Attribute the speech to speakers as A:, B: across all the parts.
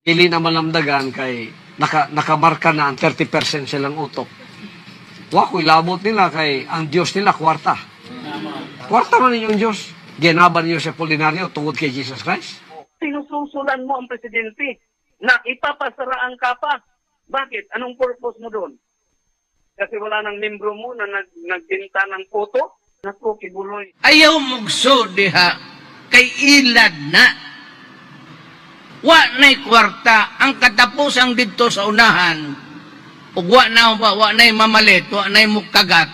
A: Ili naman lamdagan kay naka, nakamarka na ang 30% silang utok. Wa labot nila kay ang Diyos nila kwarta. Kwarta man ninyong Diyos. Ginaban niyo sa Polinaryo tungod kay Jesus Christ.
B: sinususulan mo ang presidente na ipapasara ang kapa. Bakit? Anong purpose mo doon? Kasi wala nang membro mo na nag, nagbinta ng photo? Naku, kibuloy.
C: Ayaw mugso diha kay ilad na. Wa na'y kwarta ang katapusang dito sa unahan. Ug wa na ba wa na'y mamalit, wa na'y mukagat.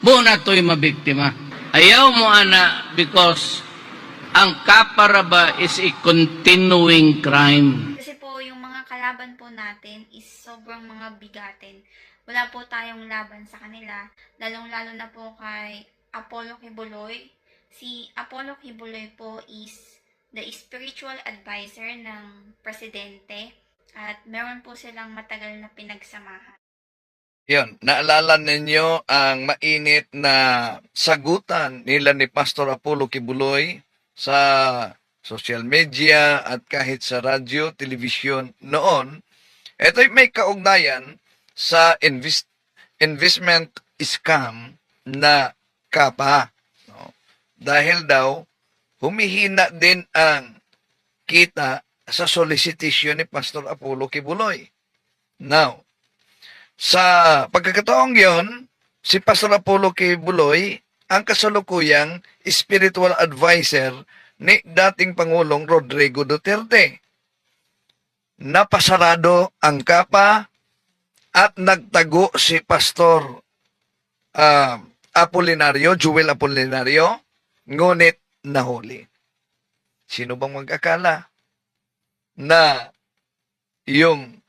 C: Mo na to'y mabiktima. Ayaw mo ana because ang kaparaba is a continuing crime.
D: Kasi po, yung mga kalaban po natin is sobrang mga bigatin. Wala po tayong laban sa kanila. Lalong-lalo na po kay Apollo Kibuloy. Si Apollo Kibuloy po is the spiritual advisor ng presidente. At meron po silang matagal na pinagsamahan.
E: Yun, naalala ninyo ang mainit na sagutan nila ni Pastor Apollo Kibuloy sa social media at kahit sa radyo, television noon. Ito'y may kaugnayan sa invest, investment scam na kapa. No? Dahil daw, humihina din ang kita sa solicitation ni Pastor Apollo Kibuloy. Now, sa pagkakataong yon, si Pastor Apollo Kibuloy ang kasalukuyang spiritual advisor ni dating Pangulong Rodrigo Duterte. Napasarado ang kapa at nagtago si Pastor ah, Apolinario, Jewel Apolinario, ngunit nahuli. Sino bang magkakala na yung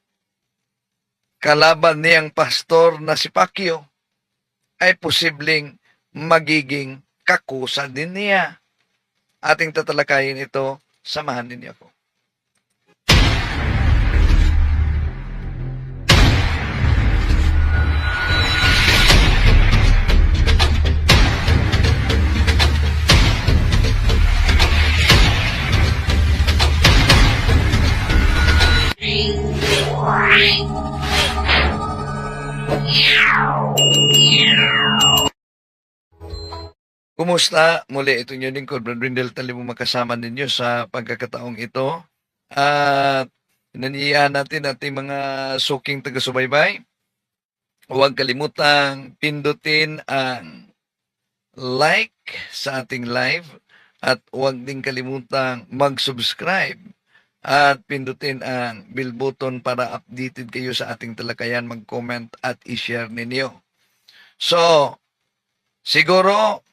E: kalaban niyang pastor na si Pacquiao ay posibleng magiging kakusa din niya. Ating tatalakayin ito, samahan ninyo ako. Kumusta? Muli ito nyo lingkod, Brad Brindel Talim makasama ninyo sa pagkakataong ito. At naniyaan natin ating mga suking taga-subaybay. Huwag kalimutang pindutin ang like sa ating live at huwag din kalimutang mag-subscribe at pindutin ang bell button para updated kayo sa ating talakayan, mag-comment at i-share ninyo. So, siguro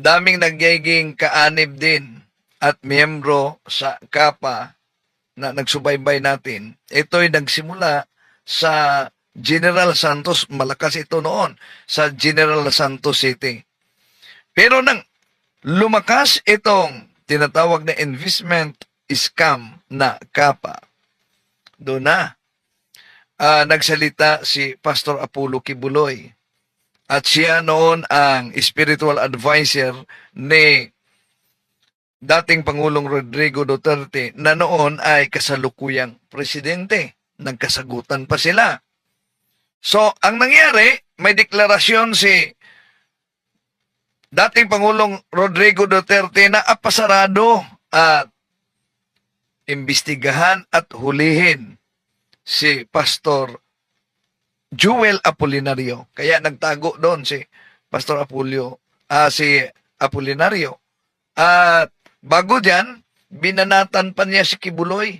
E: daming nagyaying kaanib din at miyembro sa kapa na nagsubaybay natin. Ito'y nagsimula sa General Santos, malakas ito noon, sa General Santos City. Pero nang lumakas itong tinatawag na investment scam na kapa, doon na ah, nagsalita si Pastor Apollo Kibuloy. At siya noon ang spiritual advisor ni dating Pangulong Rodrigo Duterte na noon ay kasalukuyang presidente. Nagkasagutan pa sila. So, ang nangyari, may deklarasyon si dating Pangulong Rodrigo Duterte na apasarado at imbestigahan at hulihin si Pastor Jewel Apolinario. Kaya nagtago doon si Pastor Apollo, ah si Apolinario. At bago diyan, binanatan pa niya si Kibuloy.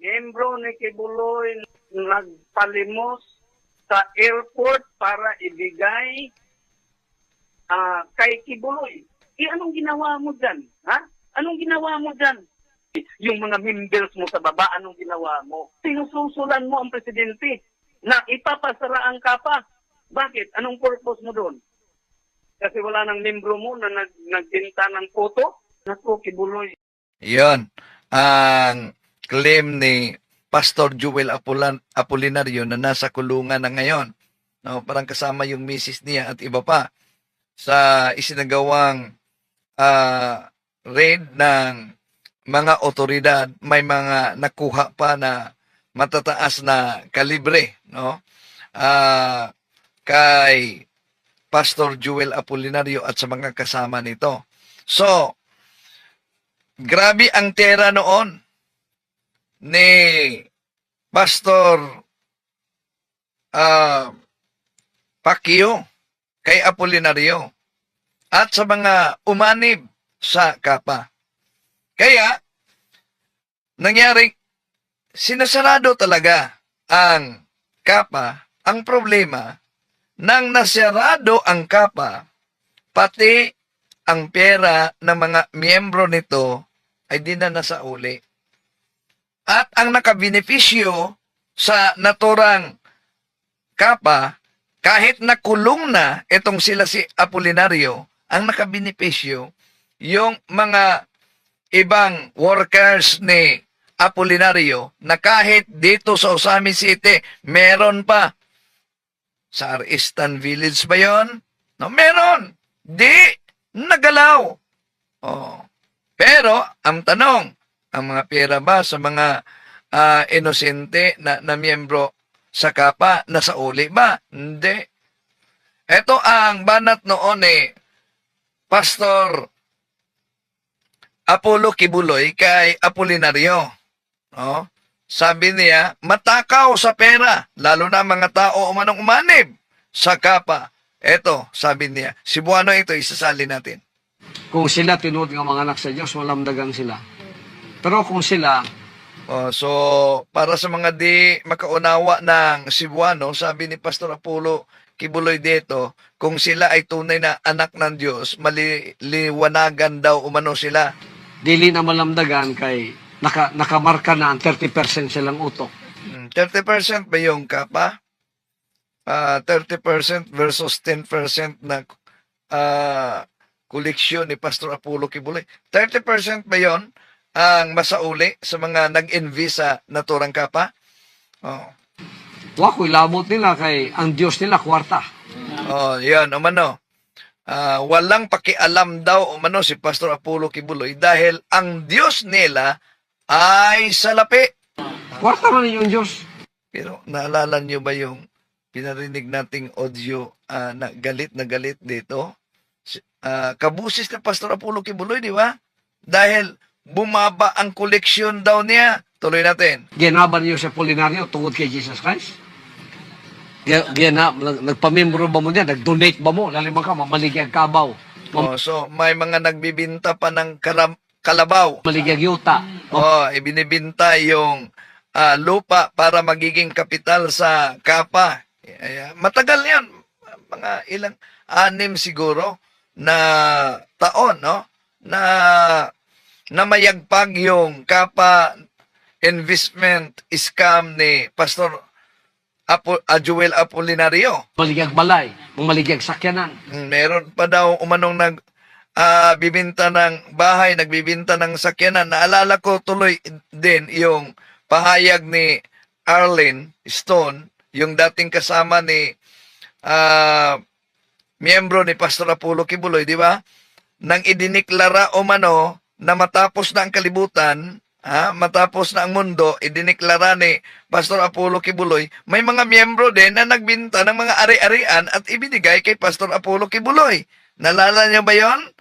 B: Membro ni Kibuloy nagpalimos sa airport para ibigay ah, kay Kibuloy. Eh, anong ginawa mo dyan? Ha? Anong ginawa mo dyan? Yung mga members mo sa baba, anong ginawa mo? Sinususulan mo ang presidente na ipapasara ang kapa. Bakit? Anong purpose mo doon? Kasi wala nang membro mo na nag, nagbinta ng photo? Naku, Kibuloy.
E: Yon ang claim ni Pastor Jewel Apulan, Apolinario na nasa kulungan na ngayon. No, parang kasama yung misis niya at iba pa sa isinagawang ah, raid ng mga otoridad, may mga nakuha pa na matataas na kalibre, no? Ah, kay Pastor Joel Apolinario at sa mga kasama nito. So, grabe ang tera noon ni Pastor ah Pacquiao kay Apolinario at sa mga umanib sa kapa. Kaya, nangyari, sinasarado talaga ang kapa. Ang problema, nang nasarado ang kapa, pati ang pera ng mga miyembro nito ay di na nasa uli. At ang nakabenepisyo sa naturang kapa, kahit nakulong na itong sila si Apolinario, ang nakabenepisyo, yung mga ibang workers ni Apolinario na kahit dito sa Osami City, meron pa. Sa Aristan Village ba yon? No, meron. Di, nagalaw. Oh. Pero, ang tanong, ang mga pera ba sa mga ah, inosente na, na miyembro sa kapa, nasa uli ba? Hindi. Ito ang banat noon eh, Pastor Apollo Kibuloy kay Apolinario. Oh, sabi niya, matakaw sa pera, lalo na mga tao umanong umanib sa kapa. Eto, sabi niya, si Buano ito, isasali natin.
A: Kung sila tinuod nga mga anak sa Diyos, walamdagang sila. Pero kung sila,
E: Oh, so, para sa mga di makaunawa ng Cebuano, sabi ni Pastor Apollo Kibuloy dito, kung sila ay tunay na anak ng Diyos, maliliwanagan daw umano sila.
A: dili na malamdagan kay naka, nakamarka na ang 30% silang utok.
E: Mm, 30% ba yung kapa? Ah, 30% versus 10% na ah, koleksyon ni Pastor Apollo Kibuloy. 30% ba yon ang masauli sa mga nag-envy sa naturang kapa? Oh.
A: Wa ko'y labot nila kay ang Diyos nila kwarta.
E: Oh, yan, umano. Ah, walang pakialam daw umano si Pastor Apollo Kibuloy dahil ang Diyos nila ay salapi.
A: Kwarta man yung Diyos.
E: Pero naalala niyo ba yung pinarinig nating audio ah, na galit na galit dito? Ah, kabusis ni Pastor Apollo Kibuloy, di ba? Dahil bumaba ang koleksyon daw niya. Tuloy natin.
A: Ginaban niyo sa Polinario tungod kay Jesus Christ. Gina, gina, nag- nagpamembro ba mo niya? Nag-donate ba mo? Lalimang ka, mamaligyan kabaw.
E: Oh, so may mga nagbibinta pa ng karam- kalabaw.
A: Mamaligyan yuta.
E: Oh, ibinibinta yung ah, lupa para magiging kapital sa kapa. Matagal 'yan. Mga ilang anim siguro na taon, no? Na na mayagpag yung kapa investment scam ni Pastor Apo, Joel Apolinario.
A: Mamaligyan balay. Mamaligyan sakyanan.
E: Meron pa daw umanong nag ah, bibinta ng bahay, nagbibinta ng sakyanan. Naalala ko tuloy din yung pahayag ni Arlene Stone, yung dating kasama ni ah, miyembro ni Pastor Apollo Kibuloy, di ba? Nang idiniklara umano na matapos na ang kalibutan, ha, matapos na ang mundo, idiniklara ni Pastor Apollo Kibuloy, may mga miyembro din na nagbinta ng mga ari-arian at ibinigay kay Pastor Apollo Kibuloy. Nalala niyo ba yon?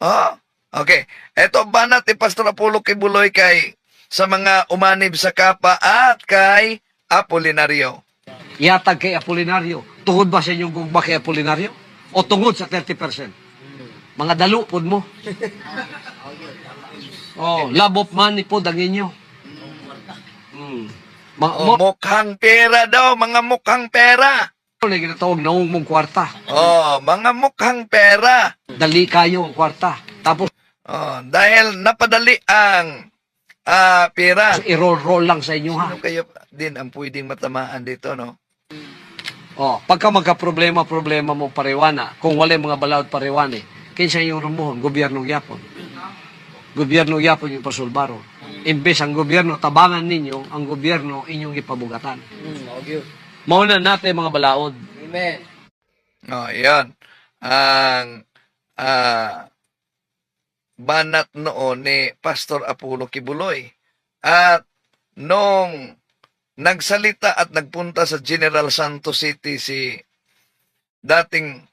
E: Oh, okay. Ito banat ni Pastor Apollo Kibuloy kay sa mga umanib sa kapa at kay Apolinario.
A: Iatag kay Apolinario. Tungod ba sa inyong gugba kay Apolinario? O tungod sa 30%? Mga dalo pod mo. Oh, labop man ni pod ang inyo. Hmm. Ma
E: Oh, mukhang pera daw, mga mukhang pera.
A: Na ginatawag na mong kwarta.
E: Oh, mga mukhang pera.
A: Dali kayo ang kwarta. Tapos
E: Oh, dahil napadali ang ah, pera.
A: i-roll-roll lang sa inyo ha.
E: Ano kayo din ang pwedeng matamaan dito, no?
A: Oh, pagka magka-problema, problema mo parewana. Kung wala yung mga balawad parewane, kinsa yung rumuhon, gobyernong yapon. Gobyernong yapon yung pasulbaro. Imbes ang gobyerno, tabangan ninyo, ang gobyerno inyong ipabugatan. Mauna natin mga balaod.
E: Oh, yan. Ang ah, banat noon ni Pastor Apollo Kibuloy. At nung nagsalita at nagpunta sa General Santos City si dating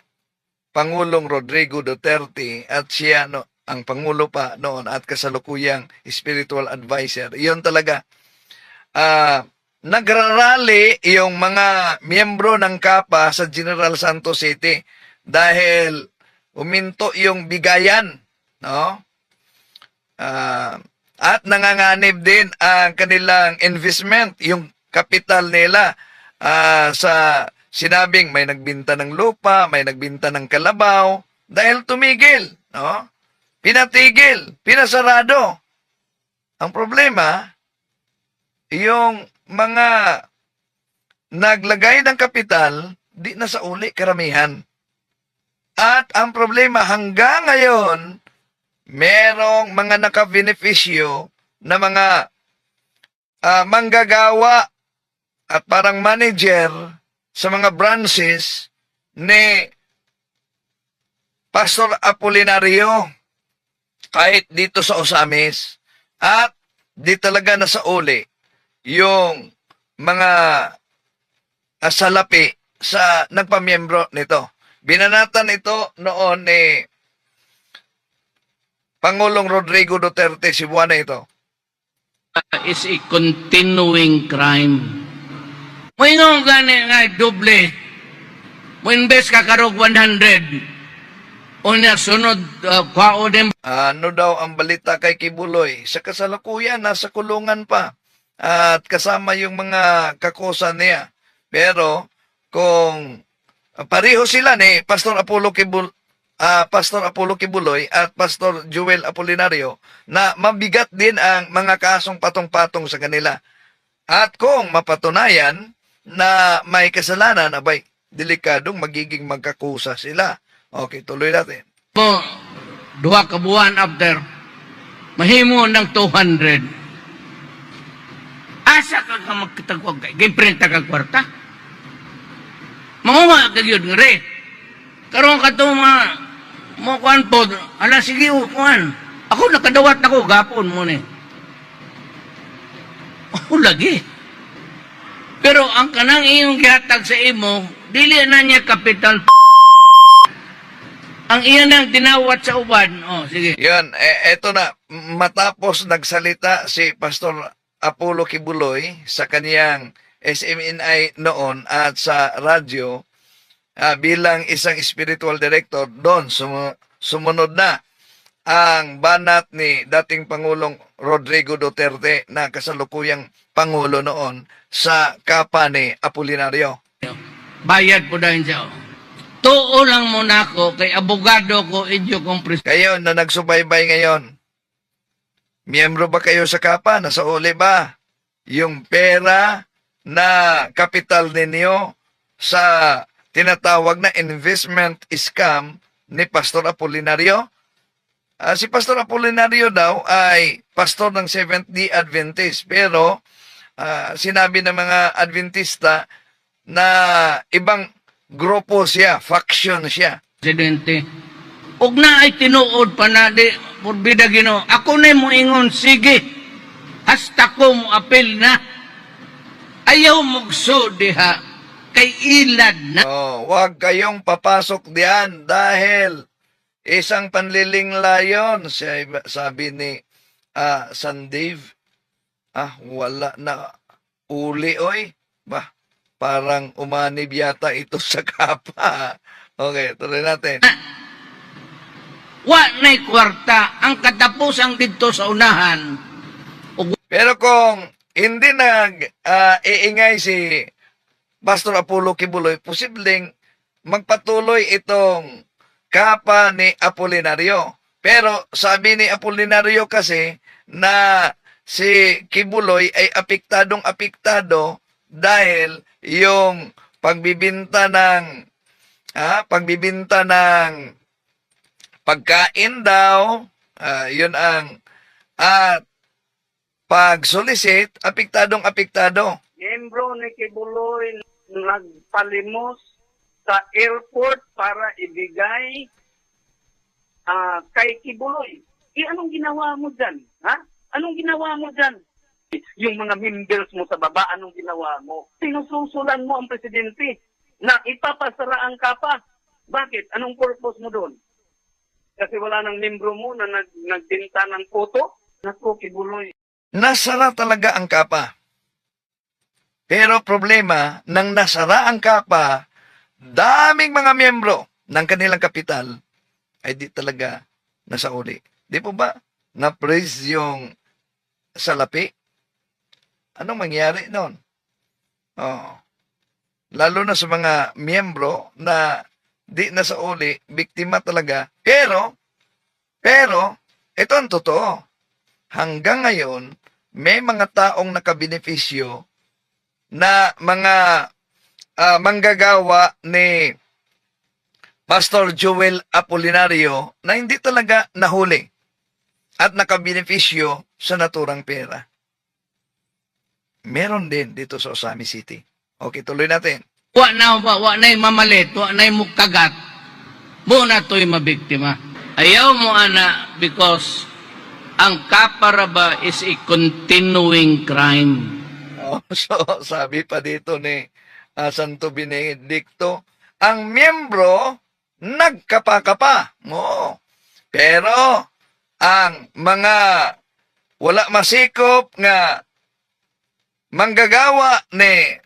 E: Pangulong Rodrigo Duterte at siya no, ang Pangulo pa noon at kasalukuyang spiritual advisor. Iyon talaga. Ah, nagrarally yung mga miyembro ng KAPA sa General Santos City dahil uminto yung bigayan, no? Ah, at nanganganib din ang kanilang investment, yung kapital nila ah, sa sinabing may nagbinta ng lupa, may nagbinta ng kalabaw dahil tumigil, no? Pinatigil, pinasarado. Ang problema, yung mga naglagay ng kapital, di na sa uli karamihan. At ang problema hanggang ngayon, merong mga nakabenepisyo na mga ah, manggagawa at parang manager sa mga branches ni Pastor Apolinario. Kahit dito sa Osamis. At di talaga na sa uli yung mga ah, salapi sa nagpamiyembro nito. Binanatan ito noon ni Pangulong Rodrigo Duterte Cebuana ito.
C: is a continuing crime. May nung gani nga doble. When best kakarog 100, o niya sunod, uh, kwao din
E: Ano daw ang balita kay Kibuloy? Sa kasalukuyan, nasa kulungan pa. At kasama yung mga kakosa niya. Pero, kung pareho sila ni Pastor Apollo Kibul ah, Pastor Apollo Kibuloy at Pastor Joel Apolinario na mabigat din ang mga kasong patong-patong sa kanila. At kung mapatunayan na may kasalanan, abay, delikadong magiging magkakusa sila. Okay, tuloy natin.
C: mo, duha ka after, mahimo ng 200. Asa ka ka magkatagwag kay, giprenta ka kwarta? Mangunga ka yun, nga re. Karoon ka to mga, mo kuan po, ala sige o kuan. Ako nakadawat na ko, gapon mo ni. Ako lagi. Pero ang kanang iyong gihatag sa imo, dili na niya kapital ang iyan ang tinawat sa uban. Oh, sige.
E: Yan, eh, eto na, matapos nagsalita si Pastor Apollo Kibuloy sa kaniyang SMNI noon at sa radyo ah, bilang isang spiritual director, doon sumu- sumunod na ang banat ni dating Pangulong Rodrigo Duterte na kasalukuyang Pangulo noon sa kapa ni Apolinario.
C: Bayad po dahil siya. Tuo lang muna ako kay abogado ko inyo kong pres...
E: Kayo na nagsubaybay ngayon, miyembro ba kayo sa kapa? Nasa uli ba? Yung pera na kapital ninyo sa tinatawag na investment scam ni Pastor Apolinario? Ah, si Pastor Apolinario daw ay pastor ng Seventh-day Adventist pero ah, sinabi ng mga Adventista na ibang grupo siya, faction siya.
C: Presidente. Ug na ay tinuod pa na di purbida Ginoo. Ako na mo ingon sige. Hasta ko mo apel na. Ayaw mugso diha kay ilad na.
E: Oh, wag kayong papasok diyan dahil isang panliling layon, siya- sabi ni ah, San Dave. Ah, wala na uli oy. Bah, parang umanib yata ito sa kapa. Okay, tuloy natin.
C: Wa na'y kwarta ang katapusang dito sa unahan.
E: Pero kung hindi nag ah, iingay si Pastor Apollo Kibuloy, posibleng magpatuloy itong kapa ni Apolinario. Pero sabi ni Apolinario kasi na si Kibuloy ay apektadong apektado dahil yung pagbibinta ng ah, pagbibinta ng pagkain daw, ah, yun ang at pag-solicit, apektadong apektado.
B: Miyembro ni Kibuloy nagpalimos sa airport para ibigay ah, kay Kibuloy. Eh, anong ginawa mo dyan? Ha? Anong ginawa mo dyan? Yung mga members mo sa baba, anong ginawa mo? Sinususulan mo ang presidente na ipapasara ang kapa. Bakit? Anong purpose mo doon? Kasi wala nang membro mo na nag, nagdinta ng photo? Naku, kibuloy.
E: Nasara talaga ang kapa. Pero problema, nang nasara ang kapa, daming mga miyembro ng kanilang kapital ay di talaga nasauli. Di po ba? Na-praise yung salapi? Anong mangyari noon? Oh. Lalo na sa mga miyembro na di nasauli, biktima talaga. Pero, pero, ito ang totoo. Hanggang ngayon, may mga taong nakabenepisyo na mga ah, manggagawa ni Pastor Joel Apolinario na hindi talaga nahuli at nakabenepisyo sa naturang pera. Meron din dito sa Osami City. Okay, tuloy natin.
C: Wa na ba, wa na mamalit, wa na mukagat. Mo na to'y mabiktima. Ayaw mo ana because ang kaparaba is a continuing crime.
E: Oh, so, sabi pa dito ni ah, Santo Benedicto, ang miyembro nagkapakapa. Oo. Pero, ang mga wala masikop nga manggagawa ni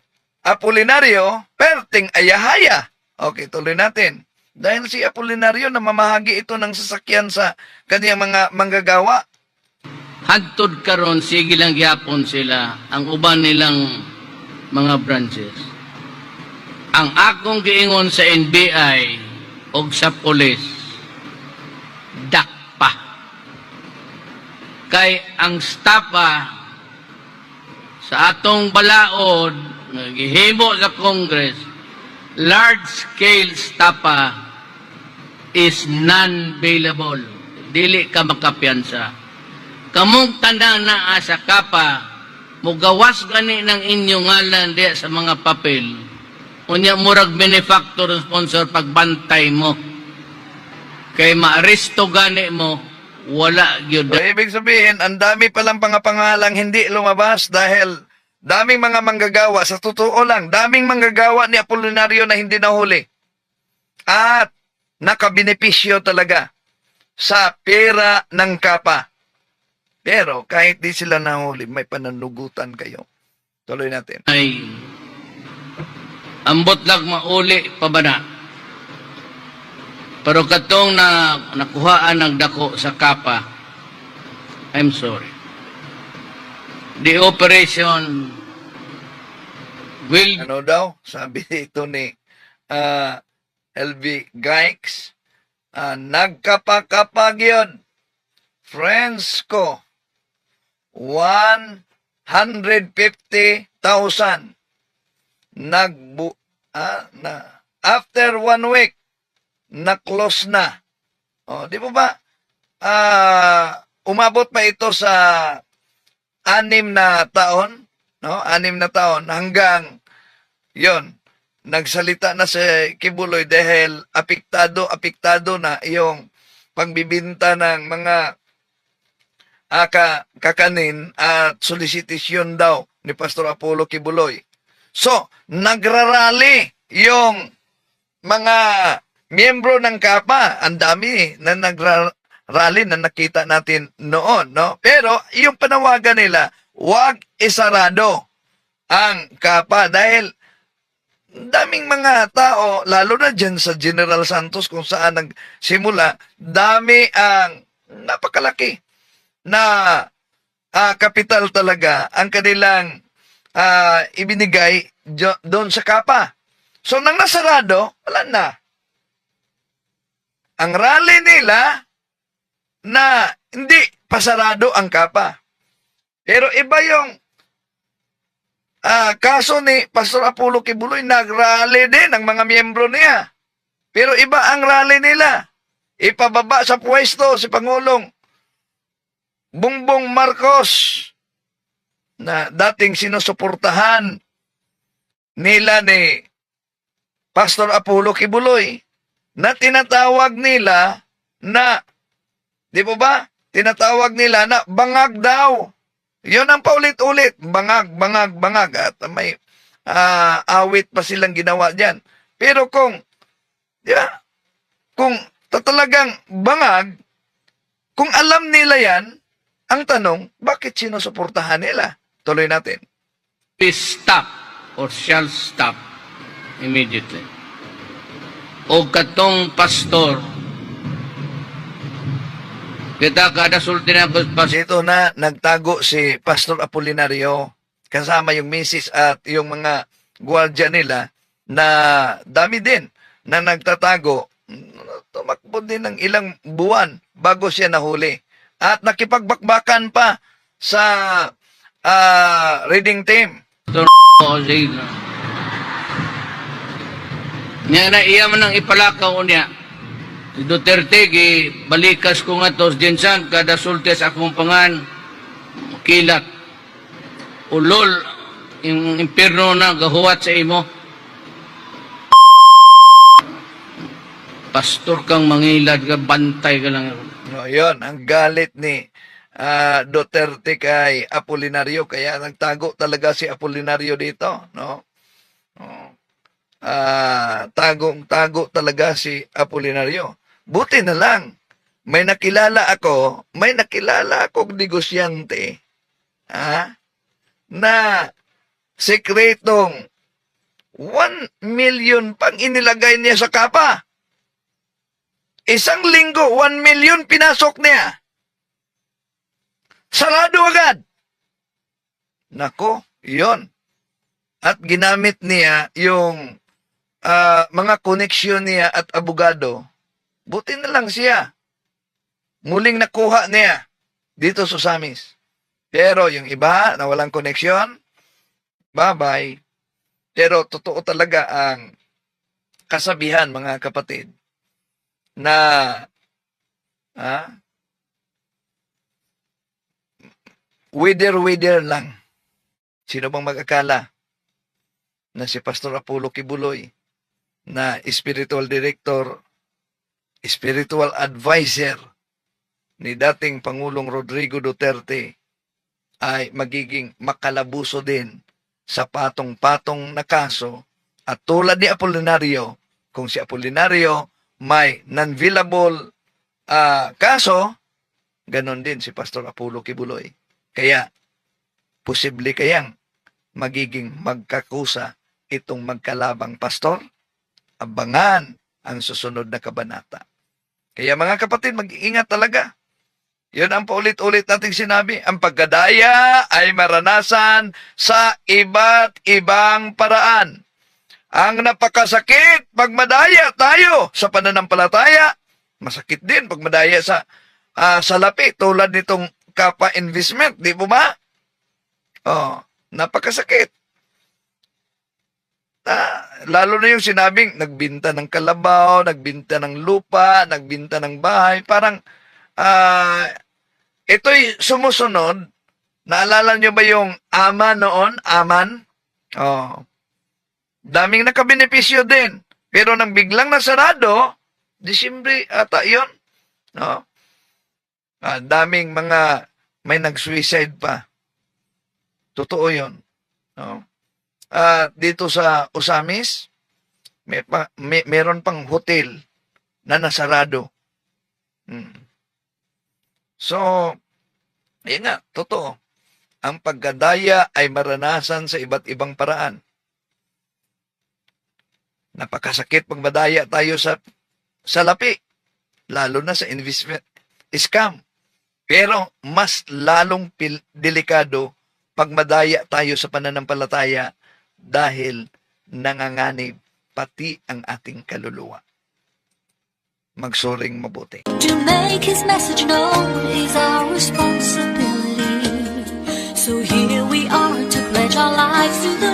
E: Apolinario, perting ayahaya. Okay, tuloy natin. Dahil si Apolinario namamahagi ito ng sasakyan sa kaniyang mga manggagawa,
C: Hantod karon sige lang gyapon sila ang uban nilang mga branches. Ang akong giingon sa NBI o sa pulis, dakpa. Kay ang stapa sa atong balaod, nagihimo sa Congress, large-scale stapa is non-bailable. Dili ka makapiyansa kamong tanan na sa kapa, mugawas gani ng inyong ngalan diya sa mga papel. Unya murag benefactor sponsor pagbantay mo. Kay maaresto gani mo, wala gyud.
E: So, ibig sabihin, ang dami palang pangapangalang hindi lumabas dahil daming mga manggagawa. Sa totoo lang, daming manggagawa ni Apolinario na hindi nahuli. At nakabenepisyo talaga sa pera ng kapa. Pero kahit di sila nahuli, may pananugutan kayo. Tuloy natin.
C: Ay ambot lang mauli pa ba na? Pero katong na nakuhaan ng dako sa kapa, I'm sorry. The operation will
E: Ano daw? Sabi dito ni ah, LV Gikes, ah, nagkapakapag yun. Friends ko, 150,000. Nagbu ah, na after one week na-close na. Oh, di po ba? Ah, umabot pa ito sa anim na taon, no? Anim na taon hanggang 'yon. Nagsalita na si Kibuloy dahil apektado, apektado na yung pagbibinta ng mga aka kakanin at solicitation daw ni Pastor Apollo Kibuloy. So, nagrarally yung mga miyembro ng KAPA. Ang dami na nagrarally na nakita natin noon, no? Pero yung panawagan nila, wag isarado ang KAPA dahil daming mga tao, lalo na dyan sa General Santos kung saan nagsimula, dami ang napakalaki na ah, kapital talaga ang kanilang ah, ibinigay doon sa kapa. So, nang nasarado, wala na. Ang rally nila na hindi pasarado ang kapa. Pero iba yung ah, kaso ni Pastor Apollo Kibuloy, nag-rally din ang mga miyembro niya. Pero iba ang rally nila. Ipababa sa pwesto si Pangulong Bongbong Marcos na dating sinusuportahan nila ni Pastor Apollo Kibuloy na tinatawag nila na, di po ba, tinatawag nila na bangag daw. Yun ang paulit-ulit. Bangag, bangag, bangag. At may ah, awit pa silang ginawa dyan. Pero kung, di ba, kung talagang bangag, kung alam nila yan, ang tanong, bakit sinusuportahan nila? Tuloy natin.
C: Please stop or shall stop immediately. O katong pastor, kita kada sulti na
E: Dito na nagtago si Pastor Apolinario kasama yung misis at yung mga gwardya nila na dami din na nagtatago. Tumakbo din ng ilang buwan bago siya nahuli. At nakipagbakbakan pa sa ah, reading team.
C: Nga na iya man ang ipalakaw niya. Si Duterte, gi, balikas ko nga tos dinsan, kada sulti sa akong pangan, kilat. Ulol, yung impirno na gahuwat sa imo. Pastor kang mangilad ka, bantay ka lang.
E: No, yun, ang galit ni ah, Duterte kay Apolinario kaya nagtago talaga si Apolinario dito, no? Oh. Ah, tagong tago talaga si Apolinario. Buti na lang may nakilala ako, may nakilala akong negosyante ha, na sekretong 1 million pang inilagay niya sa kapa. Isang linggo, 1 million pinasok niya. Sarado agad. Nako, yon. At ginamit niya yung ah, mga koneksyon niya at abogado. Buti na lang siya. Muling nakuha niya dito sa Samis. Pero yung iba na walang koneksyon, bye-bye. Pero totoo talaga ang kasabihan, mga kapatid, na ah, wither-wither lang. Sino bang mag-akala na si Pastor Apollo Kibuloy na spiritual director, spiritual advisor ni dating Pangulong Rodrigo Duterte ay magiging makalabuso din sa patong-patong na kaso at tulad ni Apolinario, kung si Apolinario may non-villable ah, kaso, ganon din si Pastor Apollo Kibuloy. Kaya, posible kayang magiging magkakusa itong magkalabang pastor? Abangan ang susunod na kabanata. Kaya mga kapatid, mag-iingat talaga. Yun ang paulit-ulit nating sinabi. Ang pagkadaya ay maranasan sa iba't ibang paraan. Ang napakasakit pag madaya tayo sa pananampalataya, masakit din pag madaya sa ah, salapi tulad nitong kapa investment, di po ba? Oh, napakasakit. Ah, lalo na yung sinabing nagbinta ng kalabaw, nagbinta ng lupa, nagbinta ng bahay, parang ah ito'y sumusunod. Naalala nyo ba yung ama noon? Aman? Oh. Daming nakabenepisyo din. Pero nang biglang nasarado, Disyembre ata yun. No? Ah, daming mga may nag-suicide pa. Totoo yun. No? Ah, dito sa Usamis, may, pa, may meron pang hotel na nasarado. Hmm. So, yun nga, totoo. Ang pagkadaya ay maranasan sa iba't ibang paraan. Napakasakit pag madaya tayo sa salapi, lalo na sa investment scam. Pero mas lalong delikado pag madaya tayo sa pananampalataya dahil nanganganib pati ang ating kaluluwa. Magsuring mabuti.
F: To make His message known is our responsibility. So here we are to pledge our lives to the